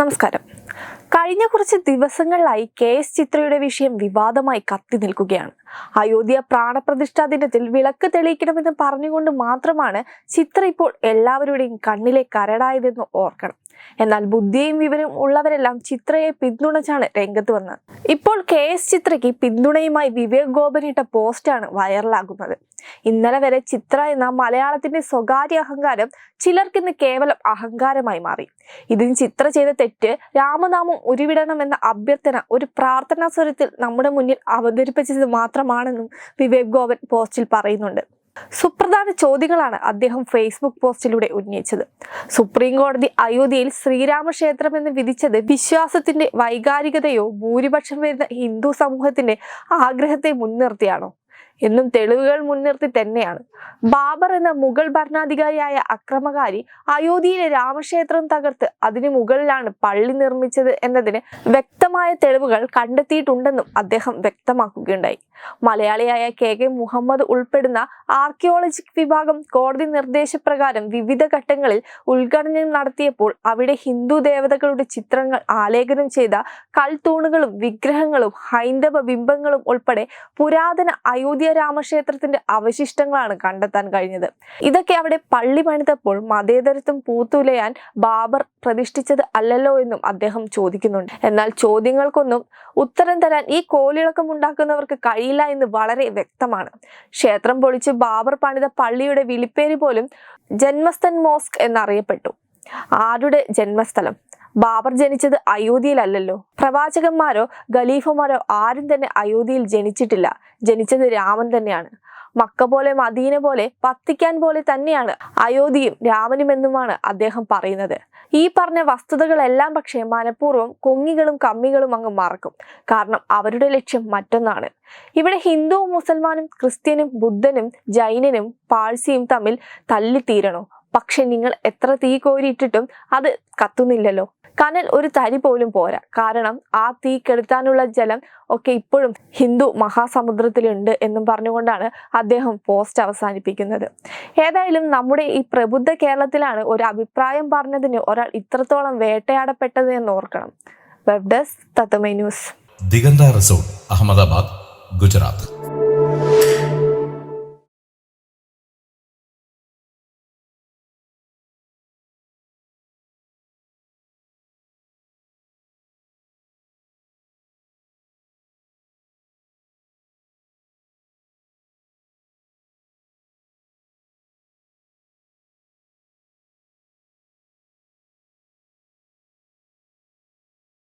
നമസ്കാരം. കഴിഞ്ഞ കുറച്ച് ദിവസങ്ങളിലായി കെ എസ് ചിത്രയുടെ വിഷയം വിവാദമായി കത്തി നിൽക്കുകയാണ്. അയോധ്യ പ്രാണപ്രതിഷ്ഠാ ദിനത്തിൽ വിളക്ക് തെളിയിക്കണമെന്ന് പറഞ്ഞുകൊണ്ട് മാത്രമാണ് ചിത്ര ഇപ്പോൾ എല്ലാവരുടെയും കണ്ണിലെ കരടായതെന്ന് ഓർക്കണം. എന്നാൽ ബുദ്ധിയും വിവരവും ഉള്ളവരെല്ലാം ചിത്രയെ പിന്തുണച്ചാണ് രംഗത്ത് വന്നത്. ഇപ്പോൾ കെ എസ് ചിത്രയ്ക്ക് പിന്തുണയുമായി വിവേക് ഗോപനിട്ട പോസ്റ്റാണ് വൈറലാകുന്നത്. ഇന്നലെ വരെ ചിത്ര എന്ന മലയാളത്തിന്റെ സ്വകാര്യ അഹങ്കാരം ചിലർക്കിന്ന് കേവലം അഹങ്കാരമായി മാറി. ഇതിന് ചിത്ര ചെയ്ത തെറ്റ് രാമനാമം ഉരുവിടണമെന്ന അഭ്യർത്ഥന ഒരു പ്രാർത്ഥനാ സ്വരത്തിൽ നമ്മുടെ മുന്നിൽ അവതരിപ്പിച്ചത് മാത്രമാണെന്നും വിവേക് ഗോവൻ പോസ്റ്റിൽ പറയുന്നുണ്ട്. സുപ്രധാന ചോദ്യങ്ങളാണ് അദ്ദേഹം ഫേസ്ബുക്ക് പോസ്റ്റിലൂടെ ഉന്നയിച്ചത്. സുപ്രീം കോടതി അയോധ്യയിൽ ശ്രീരാമക്ഷേത്രം എന്ന് വിധിച്ചത് വിശ്വാസത്തിന്റെ വൈകാരികതയോ ഭൂരിപക്ഷം വരുന്ന ഹിന്ദു സമൂഹത്തിന്റെ ആഗ്രഹത്തെ മുൻനിർത്തിയാണോ? എന്നും തെളിവുകൾ മുൻനിർത്തി തന്നെയാണ്. ബാബർ എന്ന മുഗൾ ഭരണാധികാരിയായ അക്രമകാരി അയോധ്യയിലെ രാമക്ഷേത്രം തകർത്ത് അതിനു മുകളിലാണ് പള്ളി നിർമ്മിച്ചത് എന്നതിന് വ്യക്തമായ തെളിവുകൾ കണ്ടെത്തിയിട്ടുണ്ടെന്നും അദ്ദേഹം വ്യക്തമാക്കുകയുണ്ടായി. മലയാളിയായ കെ കെ മുഹമ്മദ് ഉൾപ്പെടുന്ന ആർക്കിയോളജിക് വിഭാഗം കോടതി നിർദ്ദേശപ്രകാരം വിവിധ ഘട്ടങ്ങളിൽ ഉദ്ഘാടനം നടത്തിയപ്പോൾ അവിടെ ഹിന്ദു ദേവതകളുടെ ചിത്രങ്ങൾ ആലേഖനം ചെയ്ത കൽത്തൂണുകളും വിഗ്രഹങ്ങളും ഹൈന്ദവ ബിംബങ്ങളും ഉൾപ്പെടെ പുരാതന അയോധ്യ രാമക്ഷേത്രത്തിന്റെ അവശിഷ്ടങ്ങളാണ് കണ്ടെത്താൻ കഴിഞ്ഞത്. ഇതൊക്കെ അവിടെ പള്ളി പണിതപ്പോൾ മതേതരത്വം പൂത്തുലയാൻ ബാബർ പ്രതിഷ്ഠിച്ചത് അല്ലല്ലോ എന്നും അദ്ദേഹം ചോദിക്കുന്നുണ്ട്. എന്നാൽ ചോദ്യങ്ങൾക്കൊന്നും ഉത്തരം തരാൻ ഈ കോലിളക്കം ഉണ്ടാക്കുന്നവർക്ക് കഴിയില്ല എന്ന് വളരെ വ്യക്തമാണ്. ക്ഷേത്രം പൊളിച്ച് ബാബർ പണിത പള്ളിയുടെ വിളിപ്പേര് പോലും ജന്മസ്ഥൻ മോസ്ക് എന്നറിയപ്പെട്ടു. ആരുടെ ജന്മസ്ഥലം? ബാബർ ജനിച്ചത് അയോധ്യയിലല്ലല്ലോ. പ്രവാചകന്മാരോ ഖലീഫമാരോ ആരും തന്നെ അയോധ്യയിൽ ജനിച്ചിട്ടില്ല. ജനിച്ചത് രാമൻ തന്നെയാണ്. മക്ക പോലെ മദീന പോലെ പത്തിക്കാൻ പോലെ തന്നെയാണ് അയോധ്യയും രാമനും എന്നുമാണ് അദ്ദേഹം പറയുന്നത്. ഈ പറഞ്ഞ വസ്തുതകളെല്ലാം പക്ഷേ മനഃപൂർവം കൊങ്ങികളും കമ്മികളും അങ്ങ് മറക്കും. കാരണം അവരുടെ ലക്ഷ്യം മറ്റൊന്നാണ്. ഇവിടെ ഹിന്ദുവും മുസൽമാനും ക്രിസ്ത്യനും ബുദ്ധനും ജൈനനും പാഴ്സിയും തമ്മിൽ തല്ലിത്തീരണോ? പക്ഷെ നിങ്ങൾ എത്ര തീ കോരിയിട്ടിട്ടും അത് കത്തുന്നില്ലല്ലോ. കനൽ ഒരു തരി പോലും പോരാ. കാരണം ആ തീ കെടുത്താനുള്ള ജലം ഒക്കെ ഇപ്പോഴും ഹിന്ദു മഹാസമുദ്രത്തിലുണ്ട് എന്നും പറഞ്ഞുകൊണ്ടാണ് അദ്ദേഹം പോസ്റ്റ് അവസാനിപ്പിക്കുന്നത്. ഏതായാലും നമ്മുടെ ഈ പ്രബുദ്ധ കേരളത്തിലാണ് ഒരു അഭിപ്രായം പറഞ്ഞതിന് ഒരാൾ ഇത്രത്തോളം വേട്ടയാടപ്പെട്ടത് എന്ന് ഓർക്കണം. വെബ് ഡെസ്ക് തത്തമൈ ന്യൂസ് ദിഗന്ത റിസോർട്ട് അഹമ്മദാബാദ് ഗുജറാത്ത്.